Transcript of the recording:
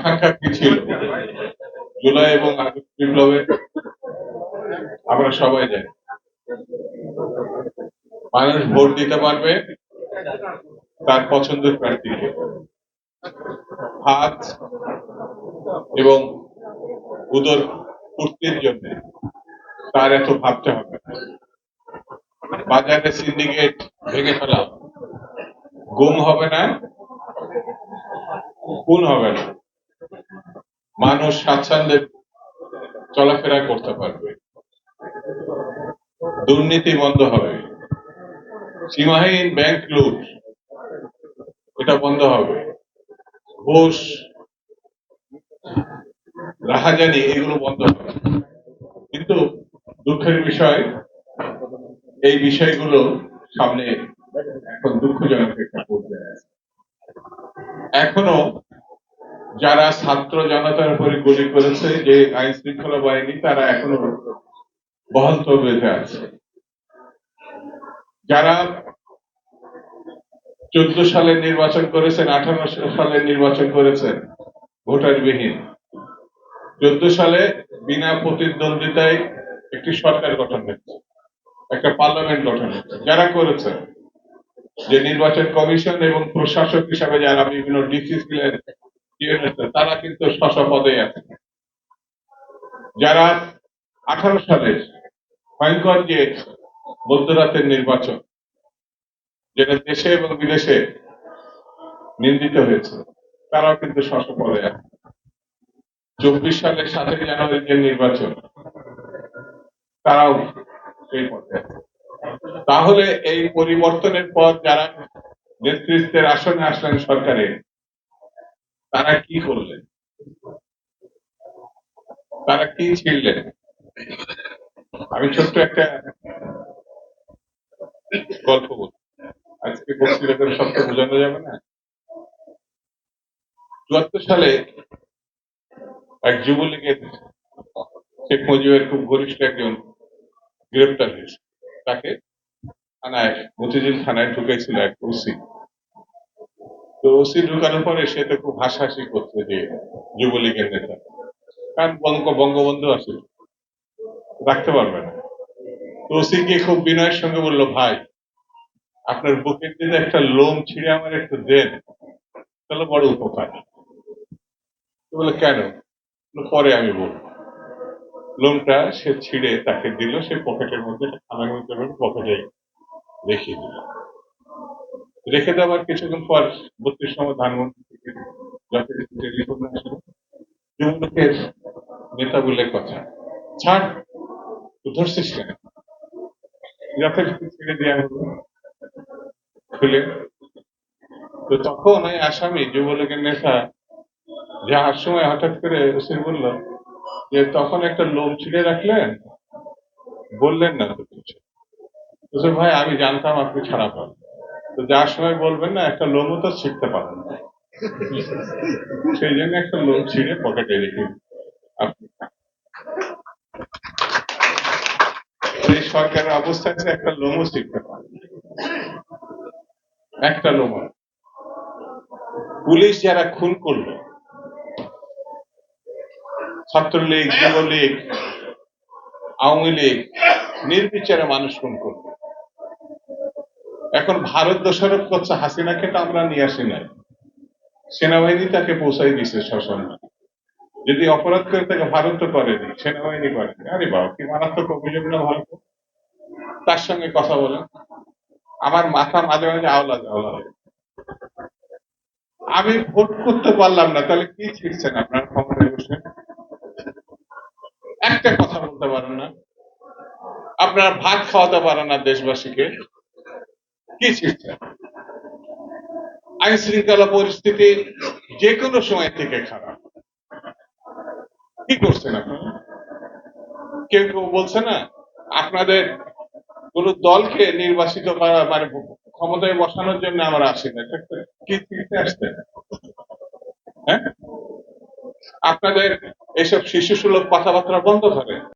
আকাঙ্ক্ষা কি ছিল? জুলাই এবং আগস্ট বিপ্লবে আমরা সবাই জানি। মানুষ ভোট দিতে পারবে তার পছন্দের প্রার্থীকে। হাত এবং উদর পূর্তির জন্য তার এত ভাবতে হবে না। বাজারে সিন্ডিকেট ভেঙে ফেলা গুম হবে না, খুন হবে না। মানুষ স্বাচ্ছন্দ্যে চলাফেরা করতে পারবে। দুর্নীতি বন্ধ হবে। সীমাহীন ব্যাংক লুট, এটা বন্ধ হবে। ঘুষ, রাহাজানি, এগুলো বন্ধ হবে। কিন্তু দুঃখের বিষয়, এই বিষয়গুলো সামনে এখন দুঃখজনক একটা পর্যায়ে এখনও যারা ছাত্র জনতার উপরে গুলি করেছে যে আইন শৃঙ্খলা বাহিনী তারা এখনও বহাল তবিয়তে আছে। যারা চোদ্দ সালে নির্বাচন করেছেন আঠারো সালে নির্বাচন করেছেন ভোটারবিহীন। চোদ্দ সালে বিনা প্রতিদ্বন্দ্বিতায় একটি সরকার গঠন হয়েছে একটা পার্লামেন্ট গঠন হচ্ছে যারা করেছেন যে নির্বাচন কমিশন এবং প্রশাসক হিসাবে যারা বিভিন্ন ডিসি ছিলেন, তারা কিন্তু স্ব পদে আছে। যারা আঠারো সালের ভয়ঙ্কর যে মধ্যরাতের নির্বাচন, যেটা দেশে এবং বিদেশে নিন্দিত হয়েছে, তারাও কিন্তু স্ব পদে আছে। চব্বিশ সালের সাতই জানুয়ারির যে নির্বাচন, তারাও সেই আছে। তাহলে এই পরিবর্তনের পর যারা নেতৃত্বের আসনে আসলেন সরকারে তারা কি করলেন তারা কি ছিলেন? আমি ছোট্ট একটা গল্প বলি। আজকে বক্তৃতা সব তো বোঝানো যাবে না। চুয়াত্তর সালে এক যুবলীগের শেখ মুজিবের খুব ঘনিষ্ঠ একজন গ্রেপ্তার হয়েছে। তাকে থানায় মতিঝিল থানায় ঢুকেছিল এক ওসি। তো ওসি ঢুকানোর পরে সে তো খুব হাসাহাসি করছে যে যুবলীগের নেতা। কারণ বঙ্গ বঙ্গবন্ধু আছে, রাখতে পারবে না। তো ওসি গিয়ে খুব বিনয়ের সঙ্গে বলল, ভাই, আপনার বুকের যদি একটা লোম ছিঁড়ে আমার একটু দেন, তাহলে বড় উপকার। বলে কেন? পরে আমি বলব। লোমটা সে ছিঁড়ে তাকে দিল, সে পকেটের মধ্যে থানার মধ্যে পকেটে রেখে দিল। রেখে দেওয়ার কিছুক্ষণ পর বত্রিশ সময় ধানমন্ত্রী থেকে নেতা বলে কথা, ছাড় ধরছিস কেন? যথারীতি ছেড়ে দেওয়া হলো খুলে, তো তখন ওই আসামি যুবলীগের নেতা যাওয়ার সময় হঠাৎ করে ওসি বলল যে, তখন একটা লোম ছিঁড়ে রাখলেন? বললেন না তো কিছু। ভাই, আমি জানতাম আপনি ছাড়া পাবেন তো যার সময় বলবেন না, একটা লোমও তো ছিঁড়তে পারেন না। সেই জন্য একটা লোম ছিঁড়ে পকেটে রেখে। আপনি এই সরকারের অবস্থা একটা লোমও ছিঁড়তে পারে একটা লোমও পুলিশ যারা খুন করল, ছাত্রলীগ, যুবলীগ, আওয়ামী লীগ, নির্বিচারে মানুষ খুন করবে এখন ভারত দোষারোপ করছে হাসিনাকে তো আমরা নিয়ে আসি নাই। সেনাবাহিনী তাকে পৌঁছাই দিছে সসম্মান যদি অপরাধ করে তাকে ভারত তো করেনি সেনাবাহিনী করেনি আরে বাবা, কি মারাত্মক অভিযোগ না ভারত তার সঙ্গে কথা বলেন আমার মাথা মাঝে মাঝে আওলা আওলা হয়। আমি ভোট করতে পারলাম না, তাহলে কি ছিড়ছেন আপনার ক্ষমতায় বসে? একটা কথা বলতে পারেন না। আপনার ভাত খাওয়াতে পারেন না দেশবাসীকে। কি ছিড়ছেন আইন শৃঙ্খলা পরিস্থিতি যে কোনো সময় থেকে খারাপ। কি করছেন আপনারা কেউ কেউ বলছে না, আপনাদের কোন দলকে নির্বাচিত করা মানে ক্ষমতায় বসানোর জন্য আমরা আসি না। কি আসছেন হ্যাঁ? আপনাদের এসব শিশু সুলভ কথাবার্তা বন্ধ করেন